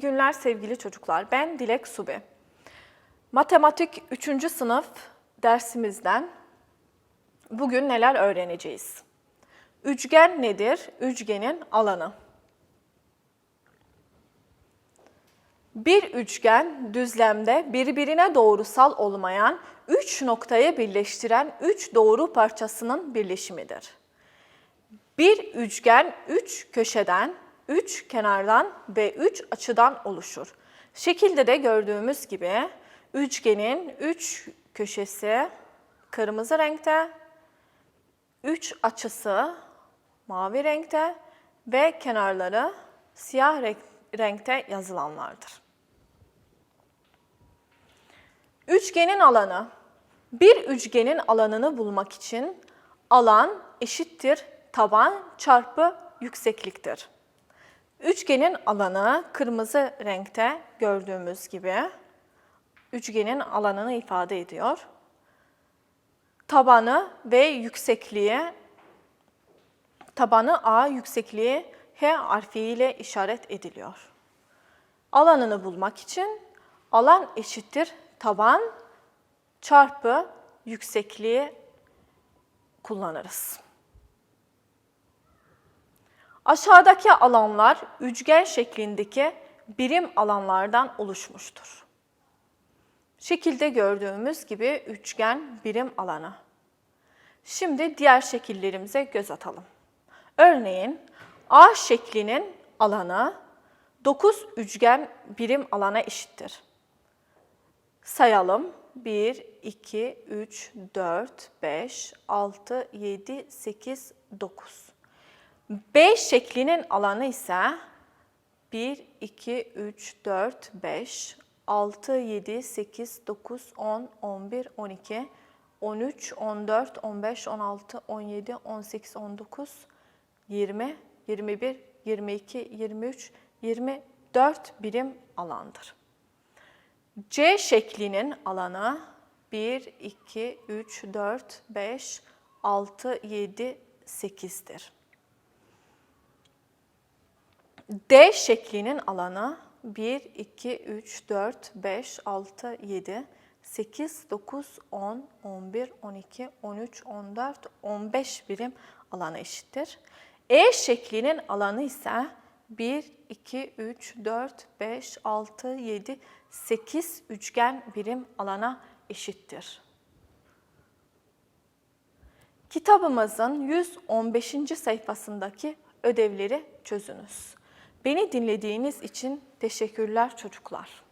Günler sevgili çocuklar. Ben Dilek Sube. Matematik 3. sınıf dersimizden bugün neler öğreneceğiz? Üçgen nedir? Üçgenin alanı. Bir üçgen düzlemde birbirine doğrusal olmayan üç noktayı birleştiren üç doğru parçasının birleşimidir. Bir üçgen üç köşeden, üç kenardan ve üç açıdan oluşur. Şekilde de gördüğümüz gibi üçgenin üç köşesi kırmızı renkte, üç açısı mavi renkte ve kenarları siyah renk- renkte yazılanlardır. Üçgenin alanı. Bir üçgenin alanını bulmak için alan eşittir taban çarpı yüksekliktir. Üçgenin alanı kırmızı renkte gördüğümüz gibi üçgenin alanını ifade ediyor. Tabanı ve yüksekliği tabanı A, yüksekliği H harfiyle işaret ediliyor. Alanını bulmak için alan eşittir taban çarpı yüksekliği kullanırız. Aşağıdaki alanlar üçgen şeklindeki birim alanlardan oluşmuştur. Şekilde gördüğümüz gibi üçgen birim alanı. Şimdi diğer şekillerimize göz atalım. Örneğin A şeklinin alanı 9 üçgen birim alana eşittir. Sayalım. 1, 2, 3, 4, 5, 6, 7, 8, 9. B şeklinin alanı ise 1, 2, 3, 4, 5, 6, 7, 8, 9, 10, 11, 12, 13, 14, 15, 16, 17, 18, 19, 20, 21, 22, 23, 24 birim alandır. C şeklinin alanı 1, 2, 3, 4, 5, 6, 7, 8'dir. D şeklinin alanı 1, 2, 3, 4, 5, 6, 7, 8, 9, 10, 11, 12, 13, 14, 15 birim alana eşittir. E şeklinin alanı ise 1, 2, 3, 4, 5, 6, 7, 8 üçgen birim alana eşittir. Kitabımızın 115. sayfasındaki ödevleri çözünüz. Beni dinlediğiniz için teşekkürler çocuklar.